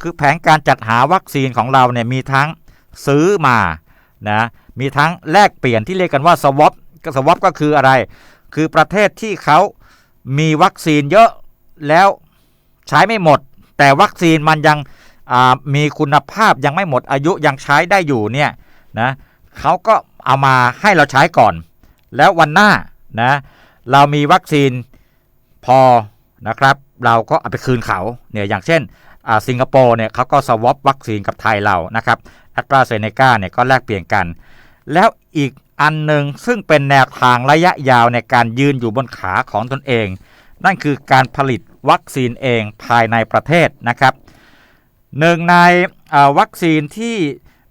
คือแผนการจัดหาวัคซีนของเราเนี่ยมีทั้งซื้อมานะมีทั้งแลกเปลี่ยนที่เรียกกันว่าสวอปสวอปก็คืออะไร คือประเทศที่เขามีวัคซีนเยอะแล้วใช้ไม่หมด แต่วัคซีนมันยังมีคุณภาพยังไม่หมดอายุยังใช้ได้อยู่เนี่ยนะเขาก็เอามาให้เราใช้ก่อน แล้ววันหน้านะเรามีวัคซีนพอนะครับ เราก็เอาไปคืนเขาเนี่ยอย่างเช่น สิงคโปร์เนี่ยเขาก็สวอปวัคซีนกับไทยเรานะครับแอตราเซเนกาเนี่ยก็แลกเปลี่ยนกัน แล้วอีกอันหนึ่งซึ่งเป็นแนวทางระยะยาวในการยืนอยู่บนขาของตนเอง นั่นคือการผลิตวัคซีนเองภายในประเทศนะครับหนึ่งในอ่อวัคซีนที่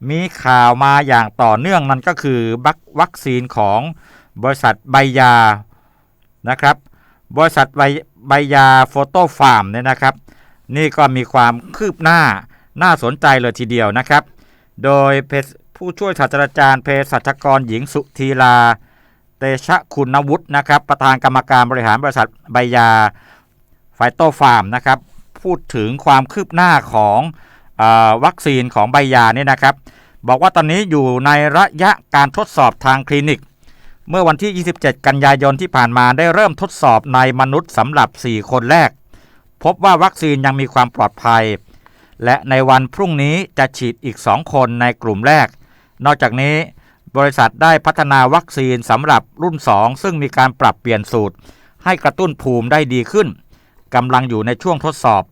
มีข่าวมาอย่างต่อเนื่องนั่นก็คือวัควัคซีนของบริษัทไบยานะครับ บริษัทไบไบยาโฟโตฟาร์มเนี่ยนะครับ นี่ก็มีความคืบหน้าน่าสนใจเลยทีเดียวนะครับ โดยเภสผู้ช่วยศาสตราจารย์เภสัชกรหญิงสุธีลา เตชะคุณวุฒินะครับ ประธานกรรมการบริหารบริษัทไบยาไฟโตฟาร์มนะครับ พูดถึงความคืบหน้าของอวัคซีนของไบยาเนี่ยนะครับ บอกว่าตอนนี้อยู่ในระยะการทดสอบทางคลินิก เมื่อวันที่ 27 กันยายนที่ผ่านมาได้เริ่มทดสอบในมนุษย์สำหรับ 4 คนแรก พบว่าวัคซีนยังมีความปลอดภัย และในวันพรุ่งนี้จะฉีดอีก 2 คนในกลุ่มแรก นอกจากนี้บริษัทได้พัฒนาวัคซีนสำหรับรุ่น 2 ซึ่งมีการปรับเปลี่ยนสูตร ให้กระตุ้นภูมิได้ดีขึ้นกำลังอยู่ในช่วงทดสอบ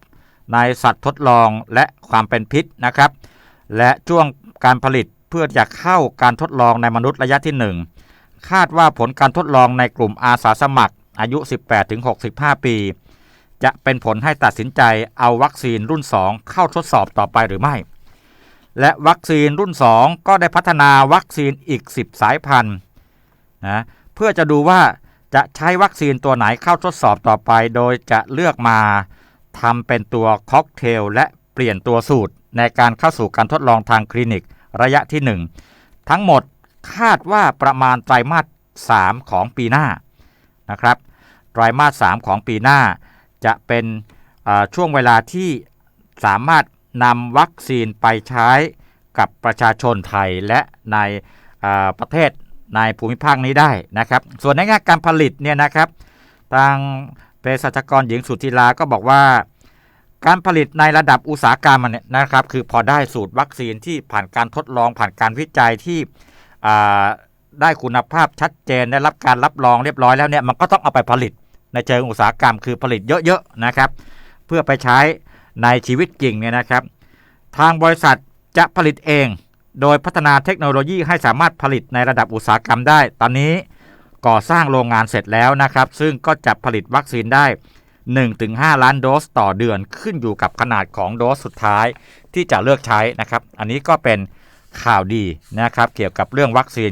ในสัตว์ทดลองและความเป็นพิษนะครับ และช่วงการผลิตเพื่อจะเข้าการทดลองในมนุษย์ระยะที่ 1 คาดว่าผลการทดลองในกลุ่มอาสาสมัคร อายุ 18-65 ปี จะเป็นผลให้ตัดสินใจเอาวัคซีนรุ่น 2 เข้าทดสอบต่อไปหรือไม่ และวัคซีนรุ่น 2 ก็ได้พัฒนาวัคซีนอีก 10 สายพันธุ์นะเพื่อจะดูว่าจะใช้วัคซีนตัวไหนเข้าทดสอบต่อไป โดยจะเลือกมาทำเป็นตัวค็อกเทลและเปลี่ยนตัวสูตรในการเข้าสู่การทดลองทางคลินิกระยะที่ 1 ทั้งหมดคาดว่าประมาณไตรมาส 3 ของปีหน้านะครับไตรมาส 3 ของปีหน้า จะเป็นช่วงเวลาที่สามารถนำวัคซีนไปใช้กับประชาชนไทยและในประเทศในภูมิภาคนี้ได้นะครับ ส่วนในงานการผลิตเนี่ยนะครับ ทางเภสัชกรหญิงสุธีลาก็บอกว่า การผลิตในระดับอุตสาหกรรมเนี่ยนะครับ คือพอได้สูตรวัคซีนที่ผ่านการทดลองผ่านการวิจัยที่ได้คุณภาพชัดเจนได้รับการรับรองเรียบร้อยแล้วเนี่ยมันก็ต้องเอาไปผลิต ในเชิงอุตสาหกรรมคือผลิตเยอะๆนะครับ เพื่อไปใช้ในชีวิตจริงเนี่ยนะครับ ทางบริษัทจะผลิตเอง โดยพัฒนาเทคโนโลยีให้สามารถผลิตในระดับอุตสาหกรรมได้ ตอนนี้ก่อสร้างโรงงานเสร็จแล้วนะครับ ซึ่งก็จะผลิตวัคซีนได้ 1-5 ล้านโดสต่อเดือนขึ้นอยู่กับขนาดของโดสสุดท้ายที่จะเลือกใช้นะครับ อันนี้ก็เป็นข่าวดีนะครับ เกี่ยวกับเรื่องวัคซีน